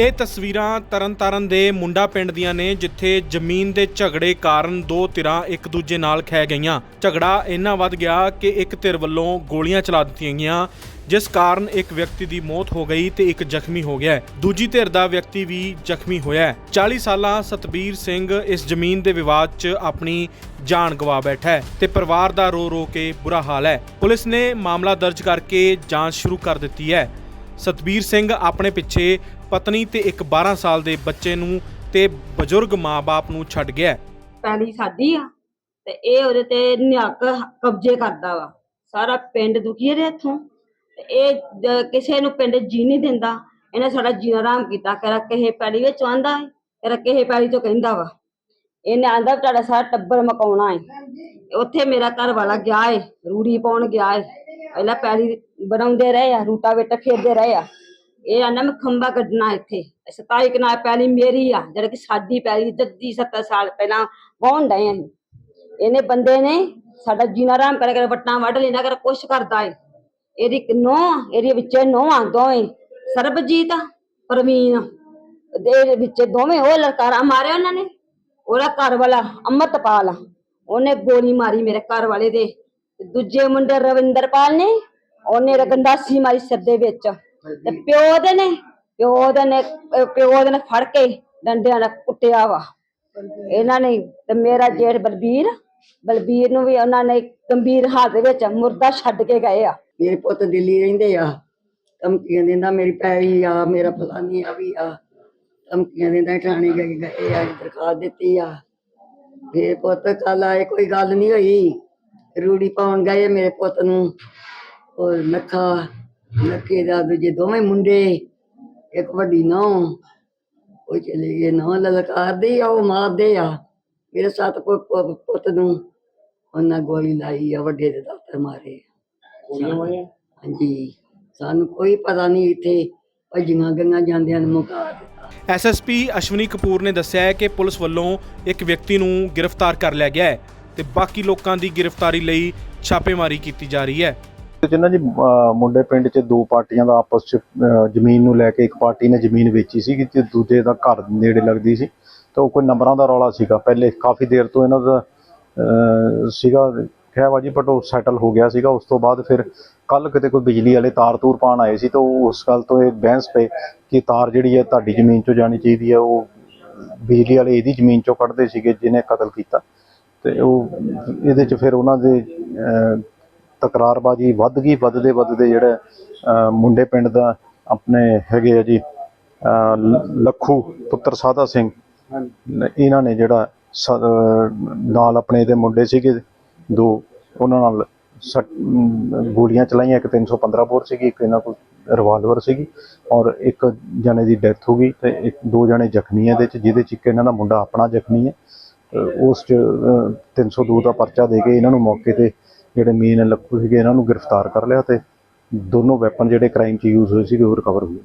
ਇਹ ਤਸਵੀਰਾਂ ਤਰਨਤਾਰਨ ਦੇ ਮੁੰਡਾ ਪਿੰਡ ਦੀਆਂ ਨੇ, ਜਿੱਥੇ ਜ਼ਮੀਨ ਦੇ ਝਗੜੇ ਕਾਰਨ ਦੋ ਧਿਰਾਂ ਇੱਕ ਦੂਜੇ ਨਾਲ ਖਹਿ ਗਈਆਂ। ਝਗੜਾ ਇੰਨਾ ਵੱਧ ਗਿਆ ਕਿ ਇੱਕ ਧਿਰ ਵੱਲੋਂ ਗੋਲੀਆਂ ਚਲਾ ਦਿੱਤੀਆਂ ਗਈਆਂ, ਜਿਸ ਕਾਰਨ ਇੱਕ ਵਿਅਕਤੀ ਦੀ ਮੌਤ ਹੋ ਗਈ ਤੇ ਇੱਕ ਜ਼ਖਮੀ ਹੋ ਗਿਆ। ਦੂਜੀ ਧਿਰ ਦਾ ਵਿਅਕਤੀ ਵੀ ਜ਼ਖਮੀ ਹੋਇਆ। ਹੈ 40 ਸਾਲਾ ਸਤਬੀਰ ਸਿੰਘ ਇਸ ਜ਼ਮੀਨ ਦੇ ਵਿਵਾਦ 'ਚ ਆਪਣੀ ਜਾਨ ਗਵਾ ਬੈਠਾ ਹੈ ਤੇ ਪਰਿਵਾਰ ਦਾ ਰੋ ਰੋ ਕੇ ਬੁਰਾ ਹਾਲ ਹੈ। ਪੁਲਿਸ ਨੇ ਮਾਮਲਾ ਦਰਜ ਕਰਕੇ ਜਾਂਚ ਸ਼ੁਰੂ ਕਰ ਦਿੱਤੀ ਹੈ। ਸਤਬੀਰ ਸਿੰਘ ਆਪਣੇ ਪਿੱਛੇ ਪਤਨੀ ਤੇ ਇੱਕ 12 ਸਾਲ ਦੇ ਬੱਚੇ ਨੂੰ ਤੇ ਬਜ਼ੁਰਗ ਮਾਂ-ਬਾਪ ਨੂੰ ਛੱਡ ਗਿਆ ਹੈ। ਪੈਲੀ ਸਾਡੀ ਆ ਤੇ ਇਹ ਉਹਦੇ ਤੇ ਨਿਹੱਕ ਕਬਜ਼ੇ ਕਰਦਾ ਵਾ। ਸਾਰਾ ਪਿੰਡ ਦੁਖੀ ਹੈ ਇੱਥੋਂ। ਤੇ ਇਹ ਜ- ਕਿਸੇ ਨੂੰ ਪਿੰਡ ਜੀ ਨਹੀਂ ਦਿੰਦਾ। ਇਹਨੇ ਸਾਡਾ ਜੀਣਾ ਆਰਾਮ ਕੀਤਾ। ਕਰਾ ਕਿਸੇ ਪੈਲੀ ਵਿੱਚ ਆਂਦਾ ਹੈ ਕਰਾ ਕਿਸੇ ਪੈਲੀ ਤੋਂ ਕਹਿੰਦਾ ਵਾ। ਇਹਨੇ ਆਂਦਾ ਵੀ ਤੁਹਾਡਾ ਸਾਰਾ ਟੱਬਰ ਮਕਾਉਣਾ ਹੈ ਉੱਥੇ ਮੇਰਾ ਘਰ ਵਾਲਾ ਗਿਆ ਏ, ਰੂੜੀ ਪਾਉਣ ਗਿਆ ਏ। ਪਹਿਲਾਂ ਪੈਲੀ ਬਣਾਉਂਦੇ ਰਹੇ ਆ, ਰੂਟਾ ਵੇਟ ਖੇਡਦੇ ਰਹੇ ਆ। ਇਹ ਆਂਦਾ ਕੱਢਣਾ ਇੱਥੇ। 27 ਕਨਾਲ ਪੈਲੀ ਮੇਰੀ ਆ, ਜਿਹੜਾ ਕਿ ਸਾਡੀ ਪੈਲੀ ਜੱਦੀ 70 ਸਾਲ ਪਹਿਲਾਂ ਵਾਹੁਣ ਡਏ ਅਸੀਂ। ਇਹਨੇ ਬੰਦੇ ਨੇ ਸਾਡਾ ਜੀਣਾ ਆਰਾਮ ਕਰ ਕਰ ਵਟਾਂ ਵੱਢ ਲੈਣਾ ਕਰ ਕੁਛ ਕਰਦਾ ਏ। ਇਹਦੀ ਨੋ ਇਹਦੇ ਵਿੱਚ ਨੋ ਦੋਵੇਂ। ਸਰਬਜੀਤ ਪ੍ਰਵੀਨ। ਦੇ ਵਿੱਚ ਦੋਵੇਂ, ਉਹ ਲੜਕਾਰਾ ਮਾਰਿਆ ਉਹਨਾਂ ਨੇ। ਉਹਦਾ ਘਰ ਵਾਲਾ ਅੰਮ੍ਰਿਤਪਾਲ ਉਹਨੇ ਗੋਲੀ ਮਾਰੀ ਮੇਰੇ ਘਰ ਵਾਲੇ ਦੇ। ਦੂਜੇ ਮੁੰਡੇ ਰਵਿੰਦਰਪਾਲ ਨੇ ਉਹਨੇ ਰਗੰਦਾਸੀ ਮਾਰੀ ਸਿਰ ਦੇ ਵਿੱਚ। ਤੇ ਪਿਓ ਦੇ ਨੇ ਪਿਓ ਦੇ ਨੇ ਅਹ ਪਿਓ ਦੇ ਨੇ ਫੜ ਕੇ ਡੰਡਿਆਂ ਨਾਲ ਕੁੱਟਿਆ ਵਾ। ਇਹਨਾਂ ਨੇ ਤੇ ਮੇਰਾ ਜੇਠ ਬਲਬੀਰ ਬਲਬੀਰ ਨੂੰ ਵੀ ਉਹਨਾਂ ਨੇ ਗੰਭੀਰ ਹਾਲਤ ਵਿੱਚ ਮੁਰਦਾ ਛੱਡ ਕੇ ਗਏ ਆ। ਮੇਰੇ ਪੁੱਤ ਦਿੱਲੀ ਰਹਿੰਦੇ ਆ। ਧਮਕੀਆਂ ਦਿੰਦਾ ਮੇਰੀ ਪੈਰੀ ਆ ਮੇਰਾ ਫਲਾਨੀ ਆ ਵੀ ਆ। ਧਮਕੀਆਂ ਦਿੰਦਾ ਠਾਣੇ ਗਏ ਗਏ ਆ ਦਰਖਾਸਤ ਦਿੱਤੀ ਆ। ਫੇਰ ਪੁੱਤ ਕੱਲ ਆਏ ਕੋਈ ਗੱਲ ਨਹੀਂ ਹੋਈ। ਰੂੜੀ ਪਾਉਣ ਗਏ ਮੇਰੇ ਪੁੱਤ ਨੂੰ। ਉਹ ਨੱਖਾ ਨੱਕੇ ਦਾ ਦੂਜੇ ਦੋਵੇਂ ਮੁੰਡੇ ਇੱਕ ਵੱਡੀ ਨੌ ਉਹ ਚਲੇ ਗਏ ਨੌ ਲਲਕਾਰਦੇ ਆ ਉਹ ਮਾਰਦੇ ਆ। ਮੇਰੇ ਪੁ- ਪੁੱਤ ਨੂੰ ਉਹਨਾਂ ਗੋਲੀ ਲਾਈ ਆ ਵੱਡੇ ਦੇ ਦਫ਼ਤਰ ਮਾਰੇ। ਹਾਂਜੀ। ਸਾਨੂੰ ਕੋਈ ਪਤਾ ਨਹੀਂ ਇੱਥੇ ਭੱਜੀਆਂ ਗੰਗਾ ਜਾਂਦਿਆਂ ਨੂੰ ਮੁਕਾ ਦਿੱਤਾ। ਐਸਐਸਪੀ ਅਸ਼ਵਨੀ ਕਪੂਰ ਨੇ ਦੱਸਿਆ ਹੈ ਕਿ ਪੁਲਿਸ ਵੱਲੋਂ ਇੱਕ ਵਿਅਕਤੀ ਨੂੰ ਗ੍ਰਿਫਤਾਰ ਕਰ ਲਿਆ ਗਿਆ ਹੈ। ਤੇ ਬਾਕੀ ਲੋਕਾਂ ਦੀ ਗ੍ਰਿਫਤਾਰੀ ਲਈ ਛਾਪੇਮਾਰੀ ਕੀਤੀ ਜਾ ਰਹੀ ਹੈ। ਤੇ ਜਿਹਨਾਂ ਜੀ ਮੁੰਡੇ ਪਿੰਡ 'ਚ ਦੋ ਪਾਰਟੀਆਂ ਦਾ ਆਪਸ 'ਚ ਜ਼ਮੀਨ ਨੂੰ ਲੈ ਕੇ ਇੱਕ ਪਾਰਟੀ ਨੇ ਜ਼ਮੀਨ ਵੇਚੀ ਸੀ ਤੇ ਦੂਜੇ ਦਾ ਘਰ ਨੇੜੇ ਲੱਗਦੀ ਸੀ। ਤਾਂ ਉਹ ਕੋਈ ਨੰਬਰਾਂ ਦਾ ਰੌਲਾ ਸੀਗਾ। ਪਹਿਲੇ ਕਾਫੀ ਦੇਰ ਤੋਂ ਇਹਨਾਂ ਦਾ ਸੀਗਾ ਖਹਿਬਾਜੀ ਬਟ ਉਹ ਸੈਟਲ ਹੋ ਗਿਆ ਸੀਗਾ। ਉਸ ਤੋਂ ਬਾਅਦ ਫਿਰ ਕੱਲ ਕਿਤੇ ਕੋਈ ਬਿਜਲੀ ਵਾਲੇ ਤਾਰ ਤੂਰ ਪਾਣ ਆਏ ਸੀ ਤਾਂ ਉਹ ਉਸ ਗੱਲ ਤੋਂ ਇਹ ਬਹਿਸ ਪਏ ਕਿ ਤਾਰ ਜਿਹੜੀ ਹੈ ਤੁਹਾਡੀ ਜ਼ਮੀਨ 'ਚੋਂ ਜਾਣੀ ਚਾਹੀਦੀ ਹੈ। ਉਹ ਬਿਜਲੀ ਵਾਲੇ ਇਹਦੀ ਜ਼ਮੀਨ 'ਚੋਂ ਕੱਢਦੇ ਸੀਗੇ, ਜਿਹਨੇ ਕਤਲ ਕੀਤਾ। ਤੇ ਉਹ ਇਹਦੇ 'ਚ ਫਿਰ ਉਹਨਾਂ ਦੇ ਤਕਰਾਰਬਾਜੀ ਵੱਧ ਗਈ ਵੱਧਦੇ ਵੱਧਦੇ ਜਿਹੜਾ ਮੁੰਡੇ ਪਿੰਡ ਦਾ ਆਪਣੇ ਹੈਗੇ ਆ ਜੀ ਲੱਖੂ ਪੁੱਤਰ ਸਾਦਾ ਸਿੰਘ। ਇਹਨਾਂ ਨੇ ਜਿਹੜਾ ਨਾਲ ਆਪਣੇ ਇਹਦੇ ਮੁੰਡੇ ਸੀਗੇ ਦੋ ਉਹਨਾਂ ਨਾਲ ਗੋਲੀਆਂ ਚਲਾਈਆਂ ਇੱਕ 315 ਬੋਰ ਸੀਗੀ ਇੱਕ ਇਹਨਾਂ ਕੋਲ ਰਿਵਾਲਵਰ ਸੀਗੀ ਔਰ ਇੱਕ ਜਣੇ ਦੀ ਡੈਥ ਹੋ ਗਈ ਤੇ ਇੱਕ ਦੋ ਜਣੇ ਜ਼ਖਮੀ ਆ ਇਹਦੇ ਚ ਜਿਹਦੇ ਚ ਇੱਕ ਇਹਨਾਂ ਦਾ ਮੁੰਡਾ ਆਪਣਾ ਜ਼ਖਮੀ ਹੈ ਉਸ ਚ ਅਹ, 302 ਦਾ ਪਰਚਾ ਦੇ ਕੇ ਇਹਨਾਂ ਨੂੰ ਮੌਕੇ ਤੇ ਜਿਹੜੇ ਮੇਨ ਲੱਖੂ ਸੀਗੇ ਇਹਨਾਂ ਨੂੰ ਗ੍ਰਿਫਤਾਰ ਕਰ ਲਿਆ ਤੇ ਦੋਨੋਂ ਵੈਪਨ ਜਿਹੜੇ ਕ੍ਰਾਈਮ 'ਚ ਯੂਜ਼ ਹੋਏ ਸੀਗੇ ਉਹ ਰਿਕਵਰ ਹੋਏ।